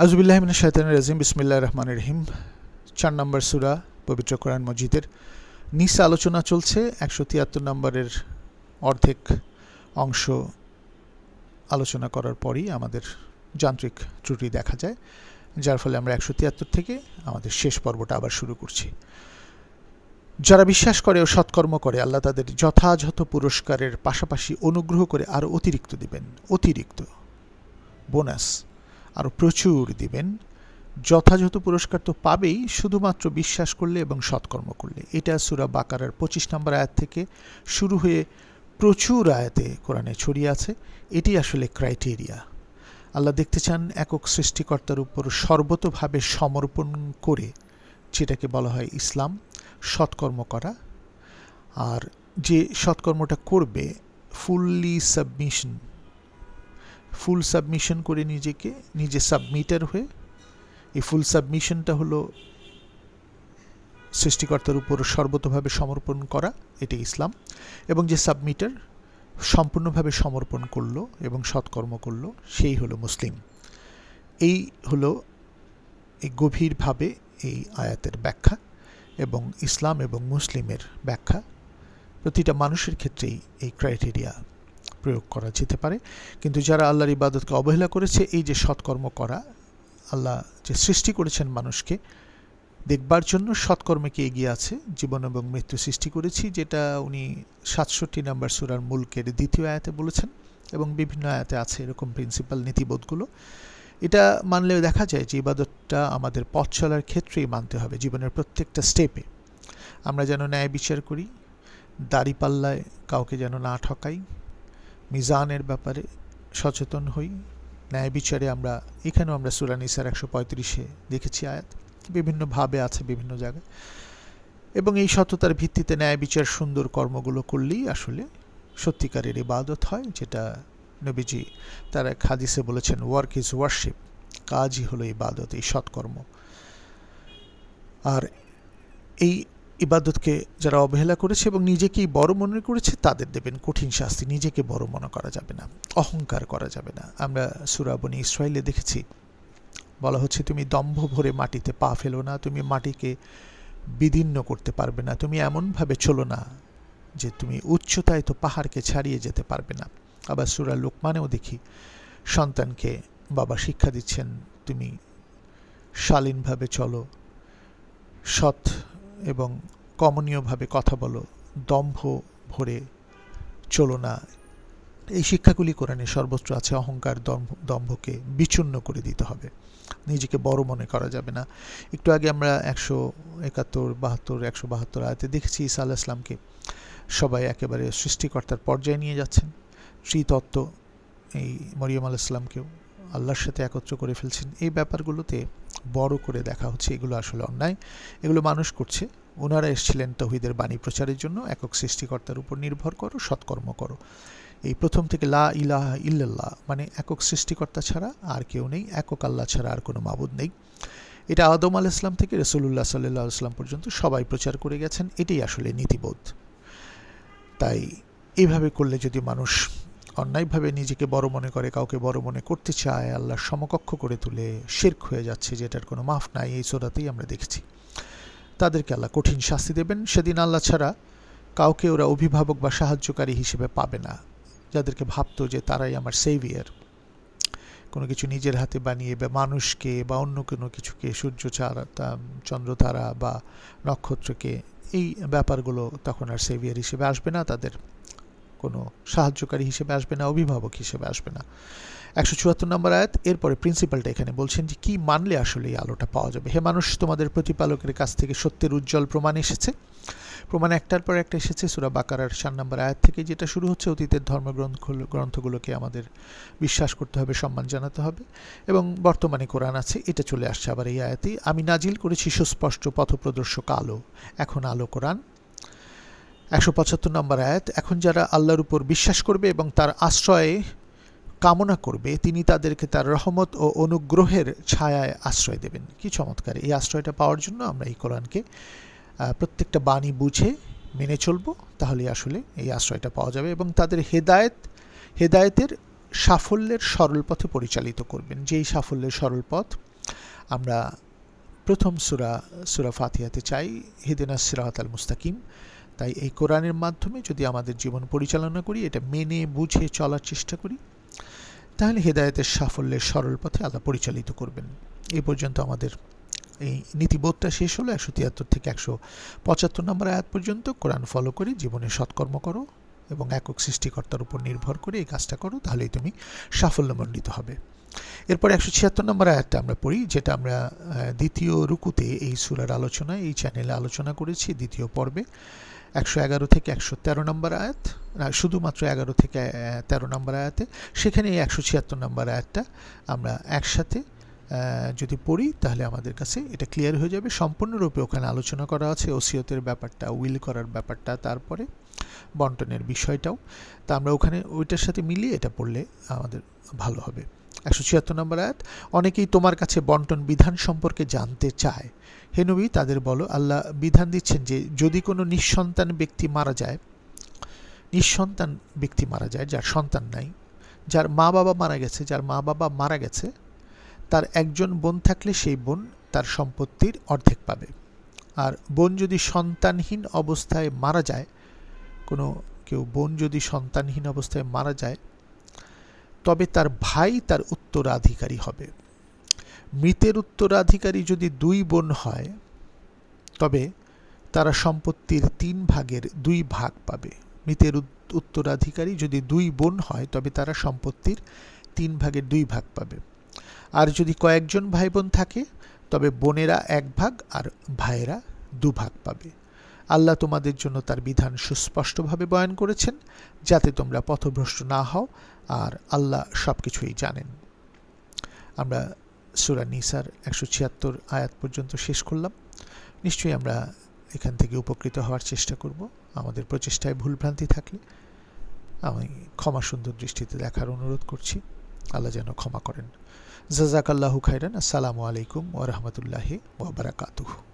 আজবুল্লাহমিন শৈতান রাজিম, বিসমিল্লাহ রহমান রহিম। চার নম্বর সুরা পবিত্র কোরআন মজিদের নিস আলোচনা চলছে, একশো তিয়াত্তর নম্বরের অর্ধেক অংশ আলোচনা করার পরই আমাদের যান্ত্রিক ত্রুটি দেখা যায়, যার ফলে আমরা একশো তিয়াত্তর থেকে আমাদের শেষ পর্বটা আবার শুরু করছি। যারা বিশ্বাস করে ও সৎকর্ম করে, আল্লাহ তাদের যথাযথ পুরস্কারের পাশাপাশি অনুগ্রহ করে আরও অতিরিক্ত দিবেন। অতিরিক্ত। বোনাস। আরও প্রচুর দিবেন। যথাযথ পুরস্কার তো পাবেই, শুধুমাত্র বিশ্বাস করলে এবং সৎকর্ম করলে। এটা সুরা বাকারার পঁচিশ নম্বর আয়াত থেকে শুরু হয়ে প্রচুর আয়াতে কোরআনে ছড়িয়ে আছে। এটি আসলে ক্রাইটেরিয়া। আল্লাহ দেখতে চান একক সৃষ্টিকর্তার উপর সর্বতভাবে সমর্পণ করে, যেটাকে বলা হয় ইসলাম, সৎকর্ম করা। আর যে সৎকর্মটা করবে ফুললি সাবমিশন ফুল সাবমিশন করে নিজেকে, নিজে সাবমিটার হয়ে। এই ফুল সাবমিশনটা হলো সৃষ্টিকর্তার উপর সর্বতভাবে সমর্পণ করা এটি ইসলাম। এবং যে সাবমিটার সম্পূর্ণভাবে সমর্পণ করল এবং সৎকর্ম করল, সেই হলো মুসলিম। এই হলো এই গভীরভাবে এই আয়াতের ব্যাখ্যা এবং ইসলাম এবং মুসলিমের ব্যাখ্যা। প্রতিটা মানুষের ক্ষেত্রেই এই ক্রাইটেরিয়া প্রয়োগ করা যেতে পারে। কিন্তু যারা আল্লাহর ইবাদতকে অবহেলা করেছে, এই যে সৎকর্ম করা, আল্লাহ যে সৃষ্টি করেছেন মানুষকে, দেখবার জন্য সৎকর্মকে এগিয়ে আছে? জীবন এবং মৃত্যু সৃষ্টি করেছি, যেটা উনি সাতষট্টি নম্বর সুরার মূলকের দ্বিতীয় আয়াতে বলেছেন এবং বিভিন্ন আয়াতে আছে এরকম প্রিন্সিপাল নীতিবোধগুলো। এটা মানলে দেখা যায় যে ইবাদতটা আমাদের পথ চলার ক্ষেত্রেই মানতে হবে, জীবনের প্রত্যেকটা স্টেপে আমরা যেন ন্যায় বিচার করি দাড়িপাল্লায় কাউকে যেন না ঠকাই মিজানের ব্যাপারে সচেতন হই। ন্যায় বিচারে আমরা, এখানেও আমরা সুরানিসার একশো পঁয়ত্রিশে দেখেছি আয়াত। বিভিন্নভাবে আছে বিভিন্ন জায়গায়। এবং এই সততার ভিত্তিতে ন্যায় বিচার সুন্দর কর্মগুলো করলেই আসলে সত্যিকারের ইবাদত হয়, যেটা নবীজি তার হাদিসে বলেছেন ওয়ার্ক ইজ ওয়ার্শিপ কাজই হলো ইবাদত, এই সৎকর্ম। আর এই ইবাদতকে যারা অবহেলা করেছে এবং নিজেকেই বড় মনে করেছে, তাদের দেবেন কঠিন শাস্তি। নিজেকে বড় মনে করা যাবে না, অহংকার করা যাবে না। আমরা সুরাবনী ইসরায়েলে দেখেছি, বলা হচ্ছে, তুমি দম্ভ ভরে মাটিতে পা ফেলো না, তুমি মাটিকে বিদীর্ণ করতে পারবে না, তুমি এমনভাবে চলো না যে তুমি উচ্চতায় তো পাহাড়কে ছাড়িয়ে যেতে পারবে না। আবার সুরা লোকমানেও দেখি, সন্তানকে বাবা শিক্ষা দিচ্ছেন, তুমি শালীনভাবে চলো, সৎ এবং কমনীয়ভাবে কথা বলো, দম্ভ ভরে চলো না। এই শিক্ষাগুলি কোরআনে সর্বত্র আছে অহংকার, দম্ভ, দম্ভকে বিচ্ছিন্ন করে দিতে হবে। নিজেকে বড় মনে করা যাবে না। একটু আগে আমরা একশো একাত্তর, বাহাত্তর, একশো বাহাত্তর আয়তে দেখেছি ইসা আল্লাহ ইসলামকে সবাই একেবারে সৃষ্টিকর্তার পর্যায়ে নিয়ে যাচ্ছেন। শ্রীতত্ত্ব এই মরিয়ম আল ইসলামকেও আল্লাহর সাথে একত্র করে ফেলছেন। এই ব্যাপারগুলোতে বড় করে দেখা হচ্ছে, এগুলো আসলে অন্যায়। এগুলো মানুষ করছে। ওনারা এসেছিলেন তহিদের বাণী প্রচারের জন্য। একক সৃষ্টিকর্তার উপর নির্ভর করো, সৎকর্ম করো। এই প্রথম থেকে লা ইলাহা ইল্লাল্লাহ মানে একক সৃষ্টিকর্তা ছাড়া আর কেউ নেই, একক আল্লাহ ছাড়া আর কোনো মাবুদ নেই। এটা আদম আল ইসলাম থেকে রসুল্লাহ সাল্লাহ ইসলাম পর্যন্ত সবাই প্রচার করে গেছেন। এটাই আসলে নীতিবোধ। তাই এইভাবে করলে যদি মানুষ অন্যায়ভাবে নিজেকে বড় মনে করে, কাউকে বড় মনে করতে চায়, আল্লাহর সমকক্ষ করে তুলে শেরক হয়ে যাচ্ছে, যেটার কোনো মাফ নাই, এই সোরাতেই আমরা দেখেছি। তাদেরকে আল্লাহ কঠিন শাস্তি দেবেন। সেদিন আল্লাহ ছাড়া কাউকে ওরা অভিভাবক বা সাহায্যকারী হিসেবে পাবে না। যাদেরকে ভাবতো যে তারাই আমার সেভিয়ার কোনো কিছু নিজের হাতে বানিয়ে বা মানুষকে বা অন্য কোনো কিছুকে, সূর্য চারা চন্দ্রতারা বা নক্ষত্রকে, এই ব্যাপারগুলো তখন আর সেভিয়ার হিসেবে আসবে না। তাদের কোনো সাহায্যকারী হিসেবে আসবে না, অভিভাবক হিসেবে আসবে না। একশো চুয়াত্তর নম্বর আয়াত, এরপরে প্রিন্সিপালটা এখানে বলছেন যে কী মানলে আসলে এই আলোটা পাওয়া যাবে? হে মানুষ, তোমাদের প্রতিপালকের কাছ থেকে সত্যের উজ্জ্বল প্রমাণ এসেছে। প্রমাণ একটার পর একটা এসেছে, সুরা বাকারার চার নম্বর আয়াত থেকে, যেটা শুরু হচ্ছে অতীতের ধর্মগ্রন্থ, গ্রন্থগুলোকে আমাদের বিশ্বাস করতে হবে, সম্মান জানাতে হবে। এবং বর্তমানে কোরআন আছে, এটা চলে আসছে আবার এই আয়াতেই। আমি নাজিল করেছি সুস্পষ্ট পথপ্রদর্শক আলো, এখন আলো কোরআন। একশো পঁচাত্তর নম্বর আয়াত, এখন যারা আল্লাহর উপর বিশ্বাস করবে এবং তার আশ্রয়ে কামনা করবে, তিনি তাদেরকে তার রহমত ও অনুগ্রহের ছায়ায় আশ্রয় দেবেন। কি চমৎকার! এই আশ্রয়টা পাওয়ার জন্য আমরা এই কোরআনকে প্রত্যেকটা বাণী বুঝে মেনে চলব তাহলে আসলে এই আশ্রয়টা পাওয়া যাবে এবং তাদের হেদায়েত, হেদায়েতের সাফল্যের সরল পথে পরিচালিত করবেন। যেই সাফল্যের সরল পথ আমরা প্রথম সুরা সুরা ফাতিহাতে চাই হিদিনা সিরাত আল মুস্তাকিম। তাই এই কোরআনের মাধ্যমে যদি আমাদের জীবন পরিচালনা করি, এটা মেনে বুঝে চলার চেষ্টা করি, তাহলে হেদায়তের সাফল্যের সরল পথে আল্লাহ পরিচালিত করবেন। এ পর্যন্ত আমাদের এই নীতিবোধটা শেষ হলো। একশো তিয়াত্তর থেকে একশো পঁচাত্তর নম্বর আয়াত পর্যন্ত কোরআন ফলো করে জীবনে সৎকর্ম করো এবং একক সৃষ্টিকর্তার উপর নির্ভর করে এই কাজটা করো, তাহলেই তুমি সাফল্যমণ্ডিত হবে। এরপর একশো ছিয়াত্তর নম্বর আয়াতটা আমরা পড়ি, যেটা আমরা দ্বিতীয় রুকুতে এই সুরার আলোচনা এই চ্যানেলে আলোচনা করেছি, দ্বিতীয় পর্বে। একশো এগারো থেকে একশো তেরো নম্বর আয়াত শুধুমাত্র এগারো থেকে তেরো নম্বর আয়াতে। সেখানে এই একশো ছিয়াত্তর নম্বর আয়াতটা আমরা একসাথে যদি পড়ি, তাহলে আমাদের কাছে এটা ক্লিয়ার হয়ে যাবে। সম্পূর্ণরূপে ওখানে আলোচনা করা আছে, ওসিয়তের ব্যাপারটা, উইল করার ব্যাপারটা, তারপরে বন্টনের বিষয়টাও। তা আমরা ওখানে ওইটার সাথে মিলিয়ে এটা পড়লে আমাদের ভালো হবে। একশো ছিয়াত্তর নম্বর আয়াত, অনেকেই তোমার কাছে বন্টন বিধান সম্পর্কে জানতে চায়। হে নবী, তাদের বলো, আল্লাহ বিধান দিচ্ছেন যে, যদি কোনো নিঃসন্তান ব্যক্তি মারা যায়, নিঃসন্তান ব্যক্তি মারা যায় যার সন্তান নাই, যার মা বাবা মারা গেছে, যার মা বাবা মারা গেছে, তার একজন বোন থাকলে সেই বোন তার সম্পত্তির অর্ধেক পাবে। আর বোন যদি সন্তানহীন অবস্থায় মারা যায়, কোনো, কেউ বোন যদি সন্তানহীন অবস্থায় মারা যায় তবে তার ভাই তার উত্তরাধিকারী হবে। মৃতের উত্তরাধিকারী যদি দুই বোন হয়, তবে তারা সম্পত্তির তিন ভাগের দুই ভাগ পাবে। মৃতের উত্তরাধিকারী যদি দুই বোন হয়, তবে তারা সম্পত্তির তিন ভাগের দুই ভাগ পাবে। আর যদি কয়েকজন ভাই বোন থাকে, তবে বোনেরা এক ভাগ আর ভাইয়েরা দু ভাগ পাবে। আল্লাহ তোমাদের জন্য তার বিধান সুস্পষ্টভাবে বয়ান করেছেন, যাতে তোমরা পথভ্রষ্ট না হও আর আল্লাহ সব কিছুই জানেন। আমরা সুরা নিসার একশো ছিয়াত্তর আয়াত পর্যন্ত শেষ করলাম। নিশ্চয়ই আমরা এখান থেকে উপকৃত হওয়ার চেষ্টা করব। আমাদের প্রচেষ্টায় ভুলভ্রান্তি থাকলে আমি ক্ষমা সুন্দর দৃষ্টিতে দেখার অনুরোধ করছি। আল্লাহ যেন ক্ষমা করেন। জাজাকাল্লাহু খাইরান আসসালামু আলাইকুম ওরহমতুল্লাহি ওবরাকাতুহু